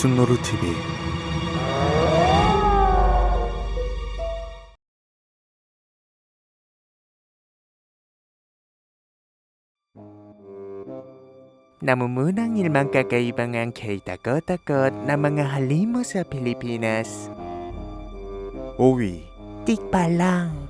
순노루 TV Namu munang ilmang kakaibang kay takot-takot na mga halimo sa Pilipinas. 5위 띡발랑.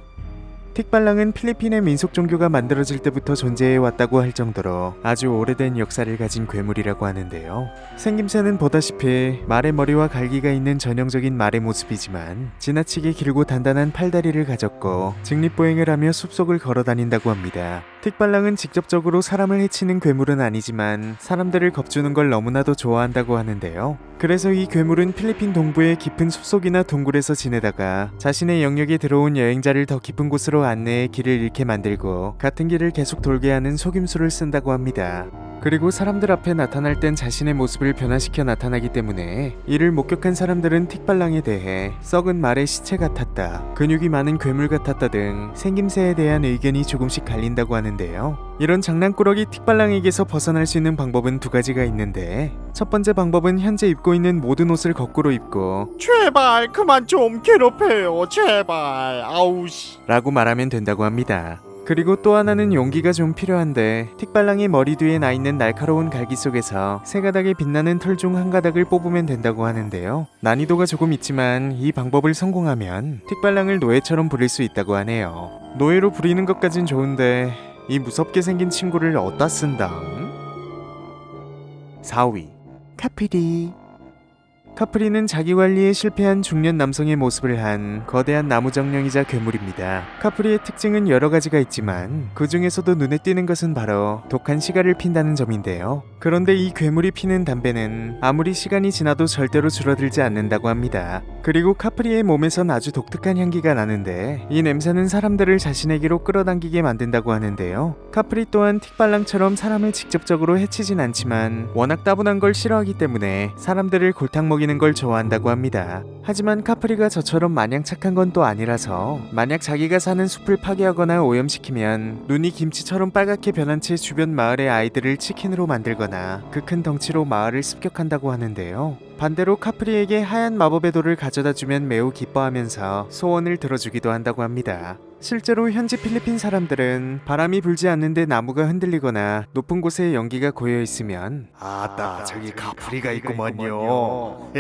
틱발랑은 필리핀의 민속 종교가 만들어질 때부터 존재해 왔다고 할 정도로 아주 오래된 역사를 가진 괴물이라고 하는데요. 생김새는 보다시피 말의 머리와 갈기가 있는 전형적인 말의 모습이지만 지나치게 길고 단단한 팔다리를 가졌고 직립보행을 하며 숲속을 걸어 다닌다고 합니다. 틱발랑은 직접적으로 사람을 해치는 괴물은 아니지만 사람들을 겁주는 걸 너무나도 좋아한다고 하는데요. 그래서 이 괴물은 필리핀 동부의 깊은 숲속이나 동굴에서 지내다가 자신의 영역에 들어온 여행자를 더 깊은 곳으로 안내해 길을 잃게 만들고 같은 길을 계속 돌게 하는 속임수를 쓴다고 합니다. 그리고 사람들 앞에 나타날 땐 자신의 모습을 변화시켜 나타나기 때문에 이를 목격한 사람들은 틱발랑에 대해 썩은 말의 시체 같았다, 근육이 많은 괴물 같았다 등 생김새에 대한 의견이 조금씩 갈린다고 하는데요. 이런 장난꾸러기 틱발랑에게서 벗어날 수 있는 방법은 두 가지가 있는데 첫 번째 방법은 현재 입고 있는 모든 옷을 거꾸로 입고 제발 그만 좀 괴롭혀요 제발 아우씨 라고 말하면 된다고 합니다. 그리고 또 하나는 용기가 좀 필요한데 틱발랑의 머리 뒤에 나 있는 날카로운 갈기 속에서 세 가닥의 빛나는 털 중 한 가닥을 뽑으면 된다고 하는데요. 난이도가 조금 있지만 이 방법을 성공하면 틱발랑을 노예처럼 부릴 수 있다고 하네요. 노예로 부리는 것까진 좋은데 이 무섭게 생긴 친구를 어디다 쓴다? 4위 카피리 카프리는 자기 관리에 실패한 중년 남성의 모습을 한 거대한 나무 정령이자 괴물입니다. 카프리의 특징은 여러 가지가 있지만 그 중에서도 눈에 띄는 것은 바로 독한 시가를 핀다는 점인데요. 그런데 이 괴물이 피는 담배는 아무리 시간이 지나도 절대로 줄어들지 않는다고 합니다. 그리고 카프리의 몸에선 아주 독특한 향기가 나는데 이 냄새는 사람들을 자신에게로 끌어당기게 만든다고 하는데요. 카프리 또한 틱발랑처럼 사람을 직접적으로 해치진 않지만 워낙 따분한 걸 싫어하기 때문에 사람들을 골탕 먹이 는 걸 좋아한다고 합니다. 하지만 카프리가 저처럼 마냥 착한 건 또 아니라서 만약 자기가 사는 숲을 파괴하거나 오염시키면 눈이 김치처럼 빨갛게 변한 채 주변 마을의 아이들을 치킨으로 만들거나 그 큰 덩치로 마을을 습격한다고 하는데요. 반대로 카프리에게 하얀 마법의 돌을 가져다 주면 매우 기뻐하면서 소원을 들어주기도 한다고 합니다. 실제로 현지 필리핀 사람들은 바람이 불지 않는데 나무가 흔들리거나 높은 곳에 연기가 고여 있으면 아따 저기 가프리가 있구먼요.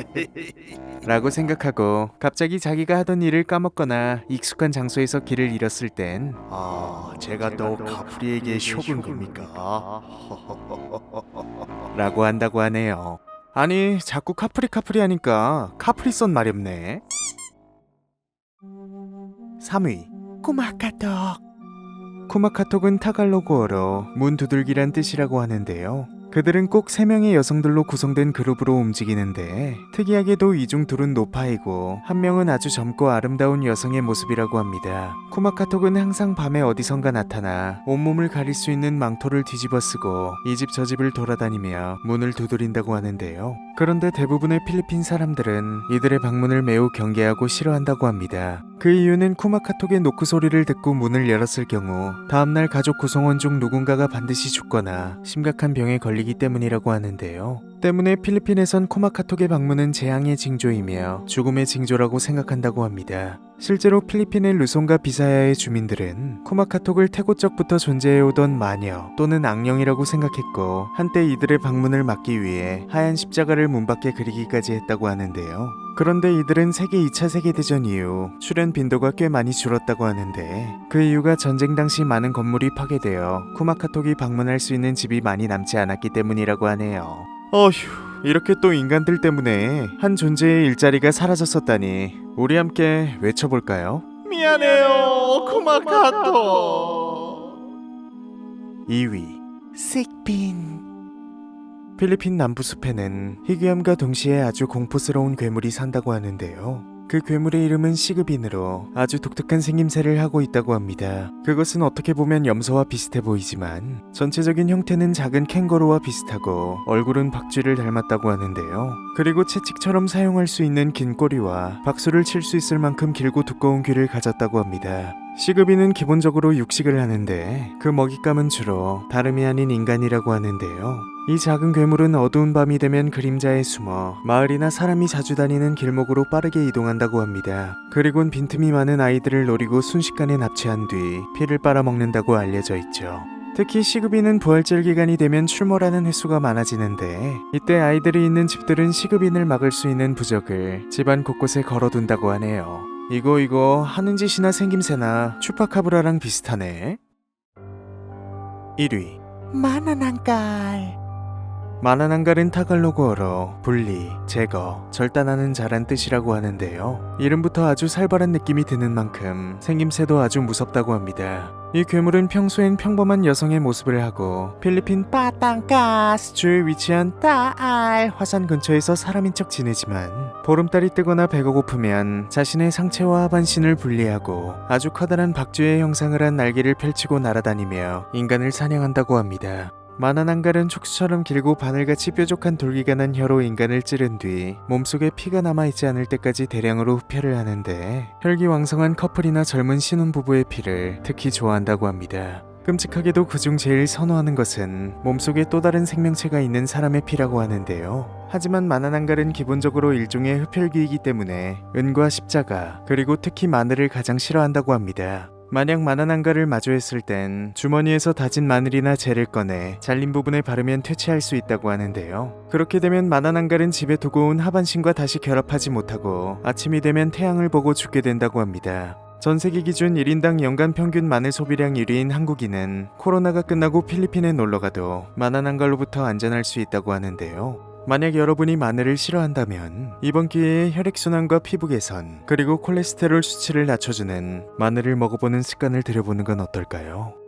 라고 생각하고 갑자기 자기가 하던 일을 까먹거나 익숙한 장소에서 길을 잃었을 땐 아 제가 또 가프리에게 쇼군 겁니까? 라고 한다고 하네요. 아니 자꾸 카프리 카프리 하니까 카프리선 마렵네. 3위 꼬마카톡. 쿠마카톡은 타갈로그어로 문 두들기란 뜻이라고 하는데요. 그들은 꼭 3명의 여성들로 구성된 그룹으로 움직이는데 특이하게도 이 중 둘은 노파이고 한 명은 아주 젊고 아름다운 여성의 모습이라고 합니다. 쿠마카톡은 항상 밤에 어디선가 나타나 온몸을 가릴 수 있는 망토를 뒤집어 쓰고 이 집 저 집을 돌아다니며 문을 두드린다고 하는데요. 그런데 대부분의 필리핀 사람들은 이들의 방문을 매우 경계하고 싫어한다고 합니다. 그 이유는 쿠마카톡의 노크 소리를 듣고 문을 열었을 경우 다음날 가족 구성원 중 누군가가 반드시 죽거나 심각한 병에 걸리기 때문이라고 하는데요. 때문에 필리핀에선 쿠마카톡의 방문은 재앙의 징조이며 죽음의 징조라고 생각한다고 합니다. 실제로 필리핀의 루송과 비사야의 주민들은 쿠마카톡을 태고적부터 존재해오던 마녀 또는 악령이라고 생각했고 한때 이들의 방문을 막기 위해 하얀 십자가를 문 밖에 그리기까지 했다고 하는데요. 그런데 이들은 세계 2차 세계대전 이후 출연 빈도가 꽤 많이 줄었다고 하는데 그 이유가 전쟁 당시 많은 건물이 파괴되어 쿠마카톡이 방문할 수 있는 집이 많이 남지 않았기 때문이라고 하네요. 어휴, 이렇게 또 인간들 때문에 한 존재의 일자리가 사라졌었다니 우리 함께 외쳐볼까요? 미안해요 쿠마카토 2위 식빈. 필리핀 남부 숲에는 희귀함과 동시에 아주 공포스러운 괴물이 산다고 하는데요. 그 괴물의 이름은 시그빈으로 아주 독특한 생김새를 하고 있다고 합니다. 그것은 어떻게 보면 염소와 비슷해 보이지만 전체적인 형태는 작은 캥거루와 비슷하고 얼굴은 박쥐를 닮았다고 하는데요. 그리고 채찍처럼 사용할 수 있는 긴 꼬리와 박수를 칠 수 있을 만큼 길고 두꺼운 귀를 가졌다고 합니다. 시그비는 기본적으로 육식을 하는데 그 먹잇감은 주로 다름이 아닌 인간이라고 하는데요. 이 작은 괴물은 어두운 밤이 되면 그림자에 숨어 마을이나 사람이 자주 다니는 길목으로 빠르게 이동한다고 합니다. 그리곤 빈틈이 많은 아이들을 노리고 순식간에 납치한 뒤 피를 빨아먹는다고 알려져 있죠. 특히 시급인은 부활절 기간이 되면 출몰하는 횟수가 많아지는데 이때 아이들이 있는 집들은 시급인을 막을 수 있는 부적을 집안 곳곳에 걸어둔다고 하네요. 이거 이거 하는 짓이나 생김새나 추파카브라랑 비슷하네. 1위 만화난깔 마나난갈은 타갈로그어로 분리, 제거, 절단하는 자란 뜻이라고 하는데요. 이름부터 아주 살벌한 느낌이 드는 만큼 생김새도 아주 무섭다고 합니다. 이 괴물은 평소엔 평범한 여성의 모습을 하고 필리핀 빠땅가스 주에 위치한 따알 화산 근처에서 사람인 척 지내지만 보름달이 뜨거나 배가 고프면 자신의 상체와 하반신을 분리하고 아주 커다란 박쥐의 형상을 한 날개를 펼치고 날아다니며 인간을 사냥한다고 합니다. 마나난갈은 촉수처럼 길고 바늘같이 뾰족한 돌기가 난 혀로 인간을 찌른 뒤 몸속에 피가 남아있지 않을 때까지 대량으로 흡혈을 하는데 혈기왕성한 커플이나 젊은 신혼부부의 피를 특히 좋아한다고 합니다. 끔찍하게도 그중 제일 선호하는 것은 몸속에 또 다른 생명체가 있는 사람의 피라고 하는데요. 하지만 마나난갈은 기본적으로 일종의 흡혈귀이기 때문에 은과 십자가 그리고 특히 마늘을 가장 싫어한다고 합니다. 만약 마나난가를 마주했을 땐 주머니에서 다진 마늘이나 젤을 꺼내 잘린 부분에 바르면 퇴치할 수 있다고 하는데요. 그렇게 되면 마나난갈은 집에 두고 온 하반신과 다시 결합하지 못하고 아침이 되면 태양을 보고 죽게 된다고 합니다. 전 세계 기준 1인당 연간 평균 마늘 소비량 1위인 한국인은 코로나가 끝나고 필리핀에 놀러가도 마나난갈로부터 안전할 수 있다고 하는데요. 만약 여러분이 마늘을 싫어한다면 이번 기회에 혈액순환과 피부 개선 그리고 콜레스테롤 수치를 낮춰주는 마늘을 먹어보는 습관을 들여보는 건 어떨까요?